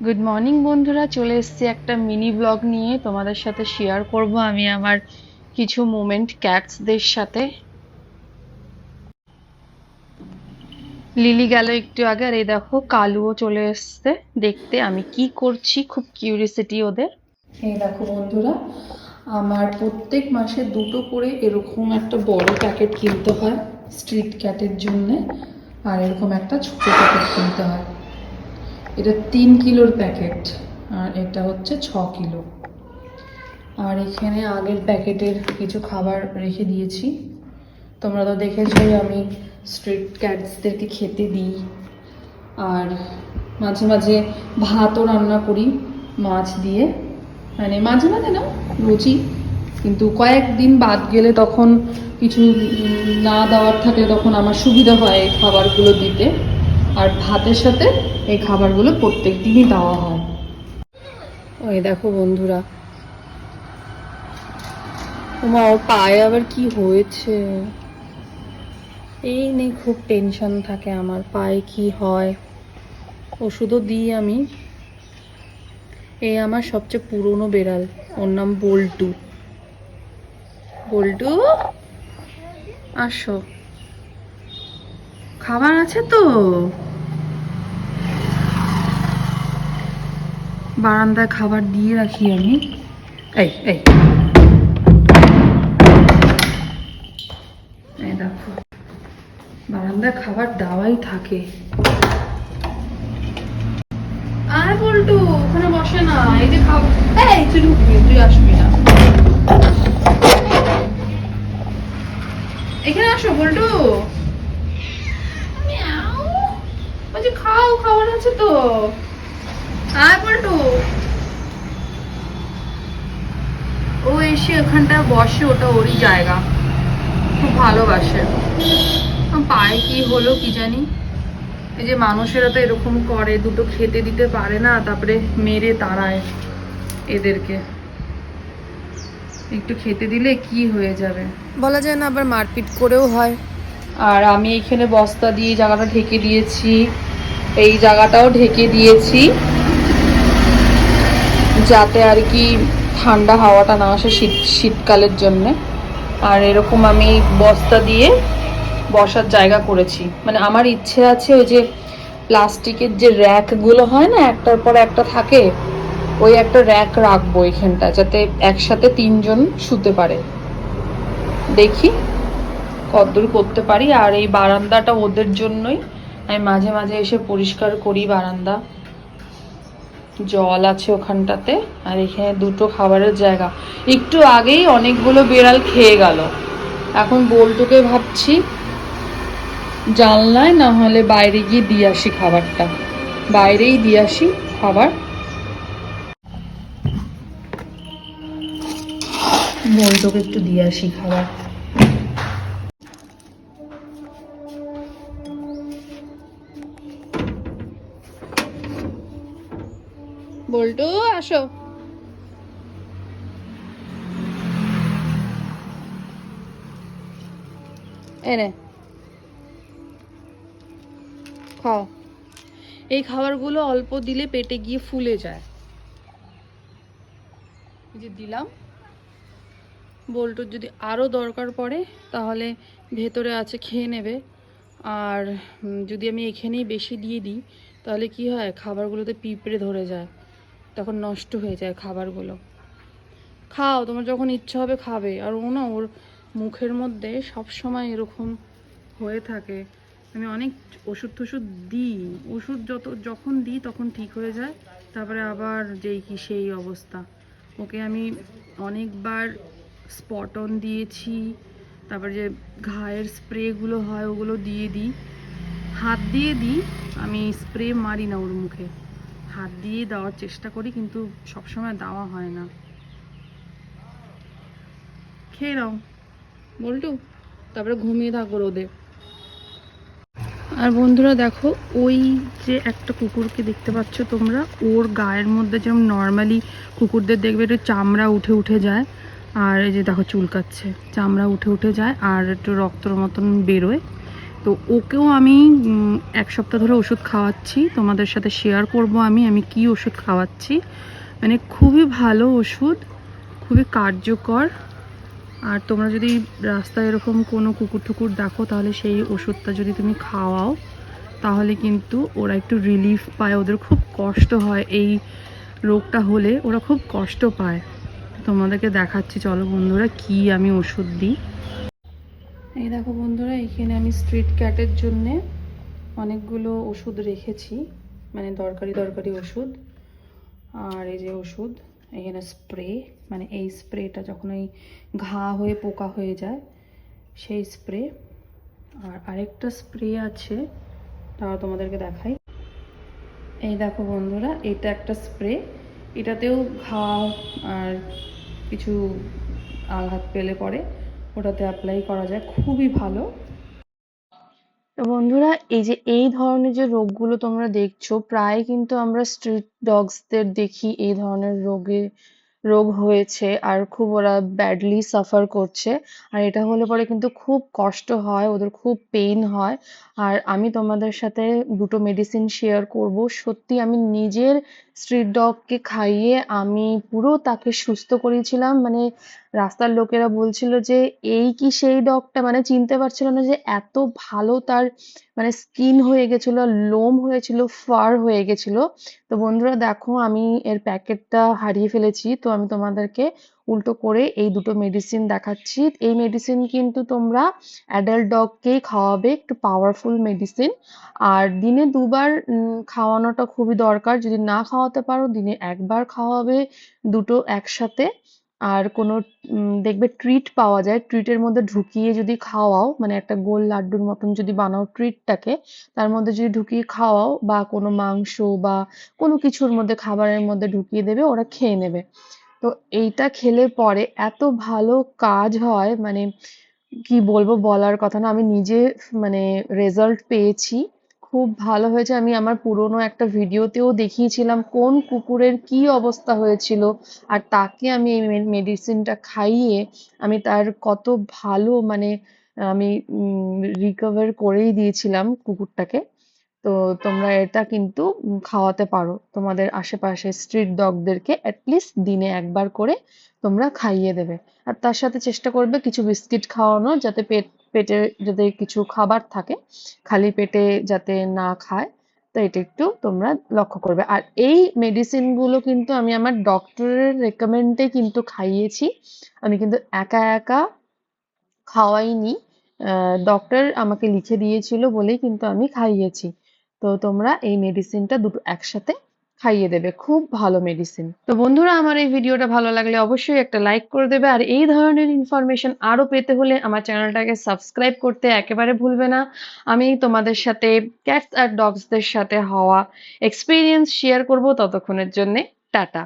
Good morning বন্ধুরা। চলে এসেছি একটা মিনি ব্লগ নিয়ে। তোমাদের সাথে শেয়ার করব আমি আমার কিছু মোমেন্ট ক্যাটসদের সাথে। লিলি গেল একটু আগে আর এই দেখো, কালুও চলে এসছে দেখতে। আমি কি করছি, খুব কিউরিসিটি ওদের। এই দেখো বন্ধুরা, আমার প্রত্যেক মাসে দুটো করে এরকম একটা বড় প্যাকেট কিনতে হয় স্ট্রিট ক্যাটের জন্যে। আর এরকম একটা ছোট প্যাকেট কিনতে হয়। এটা তিন কিলোর প্যাকেট, আর এটা হচ্ছে ছ কিলো। আর এখানে আগের প্যাকেটের কিছু খাবার রেখে দিয়েছি। তোমরা তো দেখেছোই আমি স্ট্রিট ক্যাটসদেরকে খেতে দিই। আর মাঝে মাঝে ভাতও রান্না করি, মাছ দিয়ে। মানে মাঝে মাঝে না, রুচি। কিন্তু কয়েকদিন বাদ গেলে তখন কিছু না দেওয়ার থাকলে তখন আমার সুবিধা হয় খাবারগুলো দিতে। আর ভাতের সাথে এই খাবারগুলো প্রত্যেক দিনই দেওয়া হয়। ওই দেখো বন্ধুরা। ওমা, ওর পায়ে আবার কি হয়েছে? এই নিয়ে খুব টেনশন থাকে আমার, পায়ে কি হয়? ওষুধও দিই আমি। এই আমার সবচেয়ে পুরনো বেড়াল, ওর নাম বল্টু। বল্টু, আসো। খাবার আছে তো? বারান্দায় খাবার দিয়ে রাখি আমি। এই এই। দেখো, বারান্দায় খাবার থাকে। আর বল্টু ওখানে বসে না, এই যে খাবার এই, তুই ঢুকবি, তুই আসবি না। এখানে আসো বল্টু মিয়াও। বলছি খাও খাবার আছে তো? আয় বল্টু ও এসে ওখানটা বসে ওটা ওরই জায়গা। খুব ভালোবাসে। পায়ে কি হলো কি জানি? এই যে মানুষেরা তো এরকম করে দুটো খেতে দিতে পারে না তারপরে মেরে তাড়ায় এদেরকে। একটু খেতে দিলে কি হয়ে যাবে? বলা যায় না আবার মারপিট করেও হয়। আর আমি এখানে বস্তা দিয়ে জায়গাটা ঢেকে দিয়েছি। এই জায়গাটাও ঢেকে দিয়েছি। যাতে আর কি ঠান্ডা হাওয়াটা না আসে শীত, শীতকালের জন্যে। আর এরকম আমি বস্তা দিয়ে বসার জায়গা করেছি। মানে আমার ইচ্ছে আছে ওই যে প্লাস্টিকের যে র্যাকগুলো হয় না, একটার পর একটা থাকে, ওই একটা র্যাক রাখব এখানটা, যাতে একসাথে তিনজন শুতে পারে। দেখি কতদূর করতে পারি, আর এই বারান্দাটা ওদের জন্যই আমি মাঝে মাঝে এসে পরিষ্কার করি বারান্দা। জল আছে ওখানটাতে, আর এখানে দুটো খাবারের জায়গা। একটু আগেই অনেকগুলো বিড়াল খেয়ে গেল। এখন বল্টুকে ভাবছি জানলায়, না হলে বাইরে গিয়ে দিয়ে আসি খাবারটা। বাইরেই দিয়ে আসি খাবার। বল্টুকে একটু দিয়ে আসি খাবার। বল্টু, আসো। এনে খাও। এই খাবারগুলো অল্প দিলে পেটে গিয়ে ফুলে যায়। যে দিলাম। বল্টুর যদি আরও দরকার পড়ে, তাহলে ভেতরে আছে, খেয়ে নেবে। আর যদি আমি এখানেই বেশি দিয়ে দিই, তাহলে কি হয়? খাবারগুলোতে পিঁপড়ে ধরে যায়। তখন নষ্ট হয়ে যায় খাবারগুলো। খাও, তোমার যখন ইচ্ছা হবে খাবে। আর ও না, ওর মুখের মধ্যে সব সময় এরকম হয়ে থাকে। আমি অনেক ওষুধ টষুধ দিই। ওষুধ যত, যখন দিই তখন ঠিক হয়ে যায়। তারপরে আবার যেই কি সেই অবস্থা। ওকে আমি অনেকবার স্পটন দিয়েছি। তারপরে যে ঘায়ের স্প্রেগুলো হয় ওগুলো দিয়ে দিই। হাত দিয়ে দিই, আমি স্প্রে মারি না ওর মুখে। হাত দিয়ে দেওয়ার চেষ্টা করি, কিন্তু সবসময় দেওয়া হয় না। খেয়ে নাও। বল্টু, তারপরে ঘুমিয়ে থাকো রোদে। আর বন্ধুরা দেখো, ওই যে একটা কুকুরকে দেখতে পাচ্ছ তোমরা, ওর গায়ের মধ্যে যেমন নর্মালি কুকুরদের দেখবে একটু চামড়া উঠে উঠে যায়, আর এই যে দেখো চুলকাচ্ছে। চামড়া উঠে উঠে যায়, আর একটু রক্তর মতন বেরোয়। তো ওকেও আমি এক সপ্তাহ ধরে ওষুধ খাওয়াচ্ছি। তোমাদের সাথে শেয়ার করব আমি আমি কি ওষুধ খাওয়াচ্ছি। মানে খুবই ভালো ওষুধ, খুবই কার্যকর। আর তোমরা যদি রাস্তায় এরকম কোনো কুকুর টুকুর দেখো, তাহলে সেই ওষুধটা যদি তুমি খাওয়াও, তাহলে কিন্তু ওরা একটু রিলিফ পায়। ওদের খুব কষ্ট হয় এই রোগটা হলে, ওরা খুব কষ্ট পায়। তোমাদেরকে দেখাচ্ছি, চলো বন্ধুরা, কি আমি ওষুধ দিই। এই দেখো বন্ধুরা, এখানে আমি স্ট্রিট ক্যাটের জন্যে অনেকগুলো ওষুধ রেখেছি মানে দরকারি দরকারি ওষুধ। আর এই যে ওষুধ, এখানে স্প্রে মানে এই স্প্রেটা যখন এই ঘা হয়ে পোকা হয়ে যায়, সেই স্প্রে আর আরেকটা স্প্রে আছে, তাও তোমাদেরকে দেখাই। এই দেখো বন্ধুরা, এটা একটা স্প্রে এটাতেও ঘা আর কিছু আঘাত পেলে পরে। ওটাতে অ্যাপ্লাই করা যায়, খুবই ভালো। তো বন্ধুরা, এই যে এই ধরনের যে রোগগুলো তোমরা দেখছ, প্রায় কিন্তু আমরা স্ট্রিট ডগসদের দেখি এই ধরনের রোগে, রোগ হয়েছে আর খুব ওরা ব্যাডলি সাফার করছে। আর এটা হলে পরে কিন্তু খুব কষ্ট হয়, ওদের খুব পেইন হয়। আর আমি তোমাদের সাথে দুটো মেডিসিন শেয়ার করব। সত্যি আমি নিজের স্ট্রিট ডগকে খাইয়ে আমি পুরো তাকে সুস্থ করেছিলাম। মানে রাস্তার লোকেরা বলছিল যে, এই কি সেই ডগটা? মানে চিনতে পারছিল না যে এত ভালো তার মানে স্কিন হয়ে গেছিল, লোম হয়েছিল, ফার হয়ে গেছিল। তো বন্ধুরা দেখো, আমি এর প্যাকেটটা হারিয়ে ফেলেছি। তো আমি তোমাদেরকে উল্টো করে এই দুটো মেডিসিন দেখাচ্ছি। এই মেডিসিন কিন্তু তোমরা অ্যাডাল্ট ডগকেই খাওয়াবে, একটু পাওয়ারফুল মেডিসিন আর দিনে দুবার খাওয়ানোটা খুবই দরকার। যদি না খাওয়াতে পারো, দিনে একবার খাওয়াবে দুটো একসাথে। আর কোনো দেখবে ট্রিট পাওয়া যায়। ট্রিটের মধ্যে ঢুকিয়ে যদি খাওয়াও মানে একটা গোল লাড্ডুর মতন যদি বানাও ট্রিটটাকে তার মধ্যে যদি ঢুকিয়ে খাওয়াও বা কোনো মাংস বা কোনো কিছুর মধ্যে খাবারের মধ্যে ঢুকিয়ে দেবে, ওরা খেয়ে নেবে। তো এইটা খেলে পরে এত ভালো কাজ হয় মানে কি বলব বলার কথা না, আমি নিজে মানে রেজাল্ট পেয়েছি। খুব ভালো হয়েছে। আমি আমার পুরোনো একটা ভিডিওতেও দেখিয়েছিলাম কোন কুকুরের কি অবস্থা হয়েছিল আর তাকে আমি এই মেডিসিনটা খাইয়ে আমি তার কত ভালো মানে আমি রিকভার করেই দিয়েছিলাম কুকুরটাকে। তো তোমরা এটা কিন্তু খাওয়াতে পারো। তোমাদের আশেপাশে স্ট্রিট ডগদেরকে অ্যাটলিস্ট দিনে একবার করে তোমরা খাইয়ে দেবে। আর তার সাথে চেষ্টা করবে কিছু বিস্কিট খাওয়ানো যাতে পেট পেটে যাতে কিছু খাবার থাকে, খালি পেটে যাতে না খায়, তো এটা একটু তোমরা লক্ষ্য করবে। আর এই মেডিসিনগুলো কিন্তু আমি আমার ডক্টরের রেকমেন্ডে কিন্তু খাইয়েছি। আমি কিন্তু একা একা খাওয়াইনি। ডক্টর আমাকে লিখে দিয়েছিল বলেই কিন্তু আমি খাইয়েছি। তো তোমরা এই মেডিসিনটা দুটো একসাথে খাইয়ে দেবে, খুব ভালো মেডিসিন তো বন্ধুরা, আমার এই ভিডিওটা ভালো লাগলে অবশ্যই একটা লাইক করে দেবে। আর এই ধরনের ইনফরমেশন আরও পেতে হলে আমার চ্যানেলটাকে সাবস্ক্রাইব করতে একেবারে ভুলবে না। আমি তোমাদের সাথে ক্যাটস আর ডগসদের সাথে হওয়া এক্সপিরিয়েন্স শেয়ার করব ততক্ষণের জন্যে। টাটা।